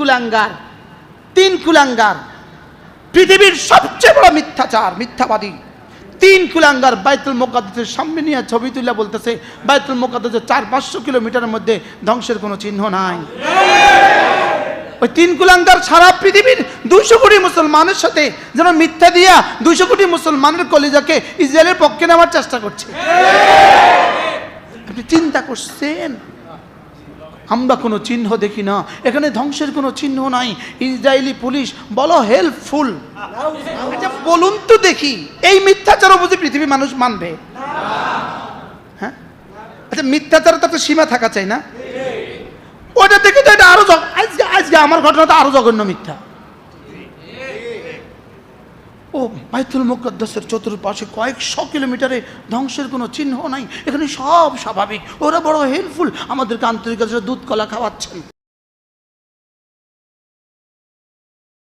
কুলাঙ্গার, তিন কুলাঙ্গার। পৃথিবীর সবচেয়ে বড় মিথ্যাচার, মিথ্যাবাদী। তিন কুলাঙ্গার বাইতুল মোকাদ্দেসের সামনে নিয়ে ছবি তুলে বলতেছে, বাইতুল মোকাদ্দেসের চার পাঁচশো কিলোমিটারের মধ্যে ধ্বংসের কোনো চিহ্ন নাই। ওই তিন কুলাঙ্গার সারা পৃথিবীর দুইশো কোটি মুসলমানের সাথে যেন মিথ্যা দিয়া দুইশো কোটি মুসলমানের কলিজাকে ইসরায়েলের পক্ষে নেওয়ার চেষ্টা করছে। আপনি চিন্তা করছেন? আমরা কোনো চিহ্ন দেখি না। এখানে ধ্বংসের কোনো চিহ্ন নাই। ইসরায়েলি পুলিশ, বলো হেল্পফুল আচ্ছা বলুন তো দেখি, এই মিথ্যাচার বুঝি পৃথিবী মানুষ মানবে? হ্যাঁ? আচ্ছা মিথ্যাচার তো একটা সীমা থাকা চাই না। ওটা থেকে তো এটা আরও আজকে আমার ঘটনাটা আরও জঘন্য মিথ্যা। ও বাইতুল মুকদ্দাসের চতুর্পাশে কয়েকশো কিলোমিটারে ধ্বংসের কোনো চিহ্ন নাই। এখানে সব স্বাভাবিক। ওরা বড় হেল্পফুল আমাদেরকে আন্তরিকতার দুধ কলা খাওয়াচ্ছেন।